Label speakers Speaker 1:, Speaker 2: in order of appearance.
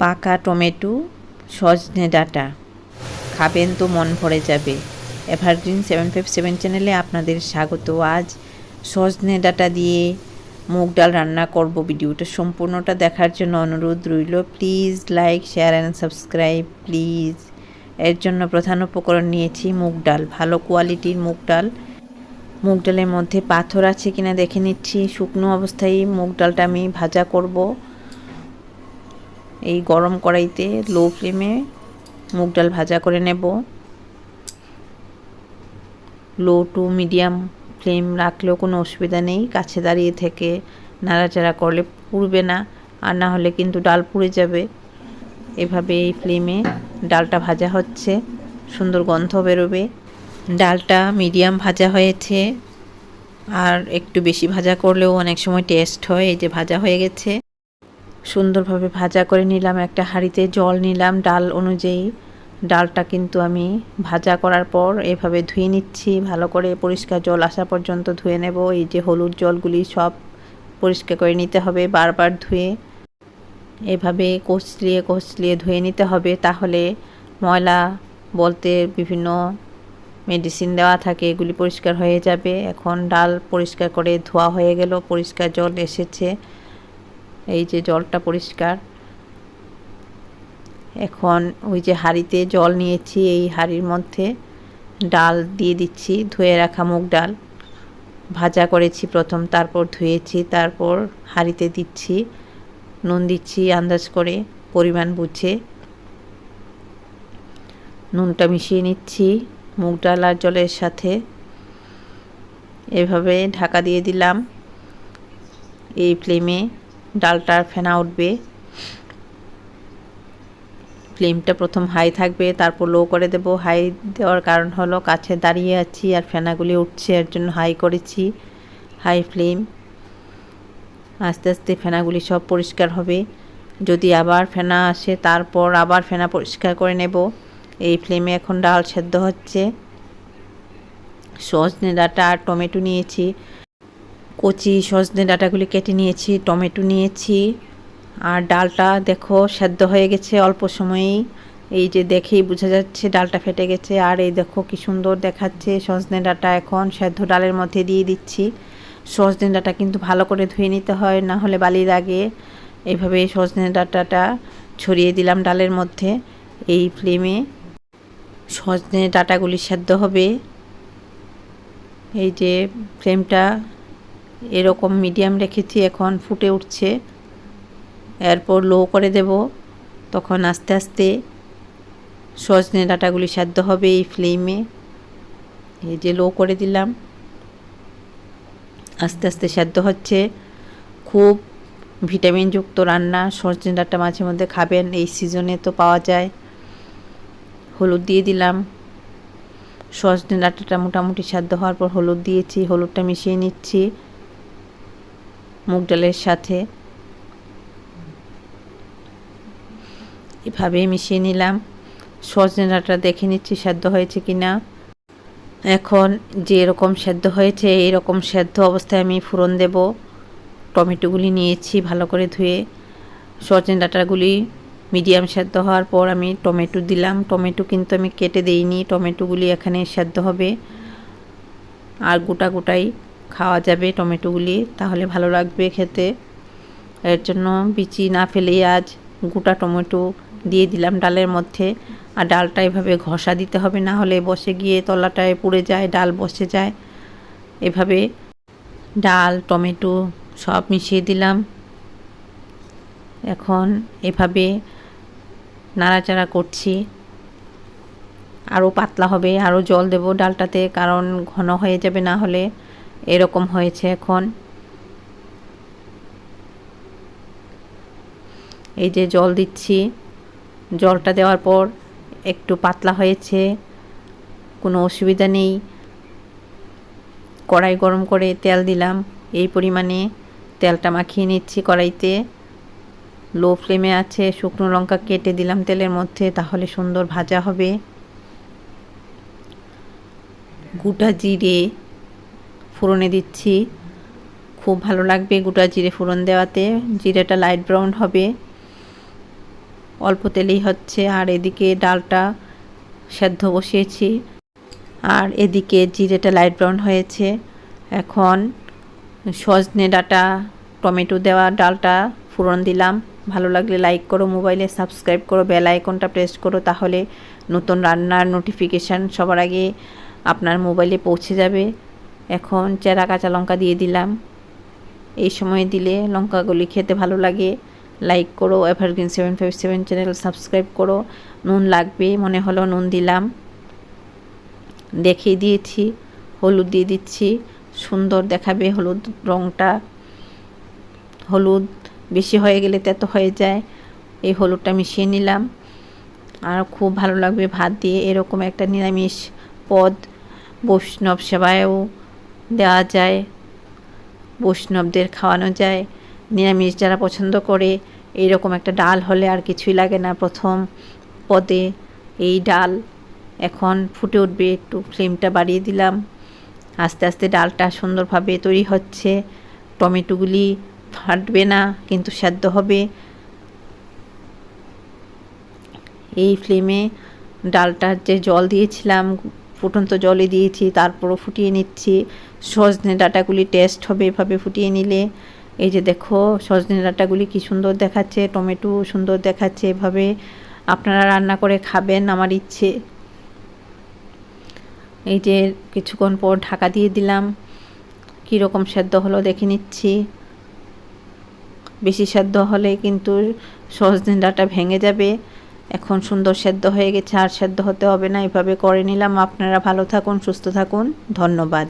Speaker 1: পাকা টমেটো, সজনে ডাটা। খাবেন তো মন ভরে যাবে। এভারগ্রিন সেভেন ফাইভ সেভেন চ্যানেলে আপনাদের স্বাগত। আজ সজনে ডাটা দিয়ে মুগ ডাল রান্না করব। ভিডিওটা সম্পূর্ণটা দেখার জন্য অনুরোধ রইল। Please like, share and subscribe, please. এর জন্য প্রধান উপকরণ নিয়েছি মুগ ডাল। ভালো কোয়ালিটির মুগ ডাল। মুগ ডালের মধ্যে পাথর আছে কিনা দেখে নিচ্ছি। শুকনো অবস্থায় মুগ ডালটা আমি ভাজা করব। এই গরম কড়াইতে লো ফ্লেমে মুগ ডাল ভাজা করে নেব। লো টু মিডিয়াম ফ্লেম রাখলেও কোনো অসুবিধা নেই, কাছে দাঁড়িয়ে থেকে নাড়াচাড়া করলে পুড়বে না, আর না হলে কিন্তু ডাল পুড়ে যাবে। এভাবে এই ফ্লেমে ডালটা ভাজা হচ্ছে, সুন্দর গন্ধ বেরোবে। ডালটা মিডিয়াম ভাজা হয়েছে, আর একটু বেশি ভাজা করলেও অনেক সময় টেস্ট হয়, এই যে ভাজা হয়ে গেছে। সুন্দরভাবে ভাজা করে নিলাম, একটা হাঁড়িতে জল নিলাম। ডাল অনুযায়ী ডালটা কিন্তু আমি ভাজা করার পর এভাবে ধুয়ে নিচ্ছি। ভালো করে পরিষ্কার জল আসা পর্যন্ত ধুয়ে নেব। এই যে হলুদ জলগুলি সব পরিষ্কার করে নিতে হবে বারবার ধুয়ে। এভাবে কচলিয়ে কচলিয়ে ধুয়ে নিতে হবে। তাহলে ময়লা বলতে বিভিন্ন মেডিসিন দেওয়া থাকে, এগুলি পরিষ্কার হয়ে যাবে। এখন ডাল পরিষ্কার করে ধোয়া হয়ে গেল। পরিষ্কার জল এসেছে। এই যে জলটা পরিষ্কার। এখন ওই যে হাঁড়িতে জল নিয়েছি, এই হাঁড়ির মধ্যে ডাল দিয়ে দিচ্ছি, ধুয়ে রাখা মুগ ডাল। ভাজা করেছি প্রথম, তারপর ধুয়েছি, তারপর হাঁড়িতে দিচ্ছি, নুন দিচ্ছি আন্দাজ করে, পরিমাণ বুঝে। নুনটা মিশিয়ে নিচ্ছি মুগ ডাল আর জলের সাথে। এভাবে ঢাকা দিয়ে দিলাম এই ফ্লেমে। ডালটার ফেনা উঠবে। ফ্লেমটা প্রথম হাই থাকবে, তারপর লো করে দেব। হাই দেওয়ার কারণ হলো কাছে দাঁড়িয়ে আছি আর ফেনাগুলি উঠছে, এর জন্য হাই করেছি। High flame. আস্তে আস্তে ফেনাগুলি সব পরিষ্কার হবে। যদি আবার ফেনা আসে, তারপর আবার ফেনা পরিষ্কার করে নেব। এই ফ্লেমে এখন ডাল সেদ্ধ হচ্ছে। সজনে ডাঁটা আর টমেটো নিয়েছি। কচি সজনে ডাঁটাগুলি কেটে নিয়েছি, টমেটো নিয়েছি, আর ডালটা দেখো সেদ্ধ হয়ে গেছে অল্প সময়েই। এই যে দেখেই বোঝা যাচ্ছে ডালটা ফেটে গেছে, আর এই দেখো কি সুন্দর দেখাচ্ছে সজনে ডাঁটা এখন সেদ্ধ ডালের মধ্যে দিয়ে দিচ্ছি। সজনে ডাঁটা কিন্তু ভালো করে ধুয়ে নিতে হয়, না হলে বালির আগে এইভাবে সজনে ডাঁটাটা ছড়িয়ে দিলাম ডালের মধ্যে এই ফ্লেমে। সজনে ডাঁটাগুলি সেদ্ধ হবে। এই যে ফ্লেমটা এরকম মিডিয়াম রেখেছি, এখন ফুটে উঠছে। এরপর লো করে দেব। তখন আস্তে আস্তে সজনে ডাঁটাগুলি সাধ্য হবে এই ফ্লেমে এই যে লো করে দিলাম। আস্তে আস্তে সাধ্য হচ্ছে। খুব ভিটামিনযুক্ত রান্না। সজনে ডাঁটা মাঝে মধ্যে খাবেন। এই সিজনে তো পাওয়া যায়। হলুদ দিয়ে দিলাম। সজনে ডাঁটাটা মোটামুটি সেদ্ধ হওয়ার পর হলুদ দিয়েছি। হলুদটা মিশিয়ে নিচ্ছি। মুগ ডালের সাথে। এভাবে মিশিয়ে নিলাম। সজনে ডাঁটা দেখে নিচ্ছি সেদ্ধ হয়েছে কি না এখন যে এরকম সেদ্ধ হয়েছে এইরকম সেদ্ধ অবস্থায় আমি ফুরন দেব। টমেটোগুলি নিয়েছি ভালো করে ধুয়ে। সজনে ডাঁটাগুলি মিডিয়াম সেদ্ধ হওয়ার পর আমি টমেটো দিলাম। টমেটো কিন্তু আমি কেটে দেইনি। টমেটোগুলি এখানে সেদ্ধ হবে। আর গোটা গোটাই খাওয়া যাবে টমেটোগুলি, তাহলে ভালো লাগবে খেতে। এর জন্য বিচি না ফেলেই আজ গোটা টমেটো দিয়ে দিলাম ডালের মধ্যে। আর ডালটা এভাবে ঘষা দিতে হবে, না হলে বসে গিয়ে তলাটায় পুড়ে যায়, ডাল বসে যায়। এভাবে ডাল, টমেটো সব মিশিয়ে দিলাম। এখন এভাবে নাড়াচাড়া করছি। আরও পাতলা হবে, আরও জল দেব ডালটাতে, কারণ ঘন হয়ে যাবে না হলে। এরকম হয়েছে এখন। এই যে জল দিচ্ছি, জলটা দেওয়ার পর একটু পাতলা হয়েছে, কোনো অসুবিধা নেই। কড়াই গরম করে তেল দিলাম, এই পরিমাণে তেলটা মাখিয়ে নিচ্ছি কড়াইতে। লো ফ্লেমে আছে, শুকনো লঙ্কা কেটে দিলাম তেলের মধ্যে, তাহলে সুন্দর ভাজা হবে। গোটা জিরে ফোড়নে দিচ্ছি। খুব ভালো লাগবে গোটা জিরে ফোড়ন দেওয়াতে। জিরেটা লাইট ব্রাউন হবে। অল্প তেলেই হচ্ছে। আর এদিকে ডালটা সেদ্ধ বসিয়েছি। আর এদিকে জিরেটা লাইট ব্রাউন হয়েছে। এখন সজনে ডাটা, টমেটো দেওয়া ডালটা ফোড়ন দিলাম। ভালো লাগলে লাইক করো মোবাইলে সাবস্ক্রাইব করো বেল আইকনটা প্রেস করো, তাহলে নতুন রান্নার নোটিফিকেশান সবার আগে আপনার মোবাইলে পৌঁছে যাবে। এখন চেরা কাঁচা লঙ্কা দিয়ে দিলাম। এই সময় দিলে লঙ্কাগুলি খেতে ভালো লাগে। লাইক করো Evergreen seven five seven channel subscribe করো। নুন লাগবে, মনে হলো নুন দিলাম। দেখিয়ে দিয়েছি, হলুদ দিয়ে দিচ্ছি। সুন্দর দেখাবে হলুদ রঙটা হলুদ বেশি হয়ে গেলে তেতো হয়ে যায়। এই হলুদটা মিশিয়ে নিলাম। আর খুব ভালো লাগবে ভাত দিয়ে। এরকম একটা নিরামিষ পদ বৈষ্ণব সেবায়ও দেওয়া যায়, বৈষ্ণবদের খাওয়ানো যায়, নিরামিষ যারা পছন্দ করে, এইরকম একটা ডাল হলে আর কিছুই লাগে না প্রথম পদে। এই ডাল এখন ফুটে উঠবে, একটু ফ্লেমটা বাড়িয়ে দিলাম। আস্তে আস্তে ডালটা সুন্দরভাবে তৈরি হচ্ছে। টমেটোগুলি ফাটবে না, কিন্তু সেদ্ধ হবে। এই ফ্লেমে ডালটার যে জল দিয়েছিলাম ফুটন্ত জলে দিয়েছি, তারপরও ফুটিয়ে নিচ্ছি। সজনে ডাটাগুলি টেস্ট হবে এভাবে ফুটিয়ে নিলে। এই যে দেখো, সজনে ডাটাগুলি কি সুন্দর দেখাচ্ছে, টমেটো সুন্দর দেখাচ্ছে এভাবে। আপনারা রান্না করে খাবেন আমার ইচ্ছে। এই যে কিছুক্ষণ পর ঢাকা দিয়ে দিলাম। কীরকম সেদ্ধ হলো দেখে নিচ্ছি। বেশি সেদ্ধ হলে কিন্তু সজনে ডাটা ভেঙে যাবে। এখন সুন্দর সেদ্ধ হয়ে গেছে, আর সেদ্ধ হতে হবে না। এভাবে করে নিলাম। আপনারা ভালো থাকুন, সুস্থ থাকুন। ধন্যবাদ।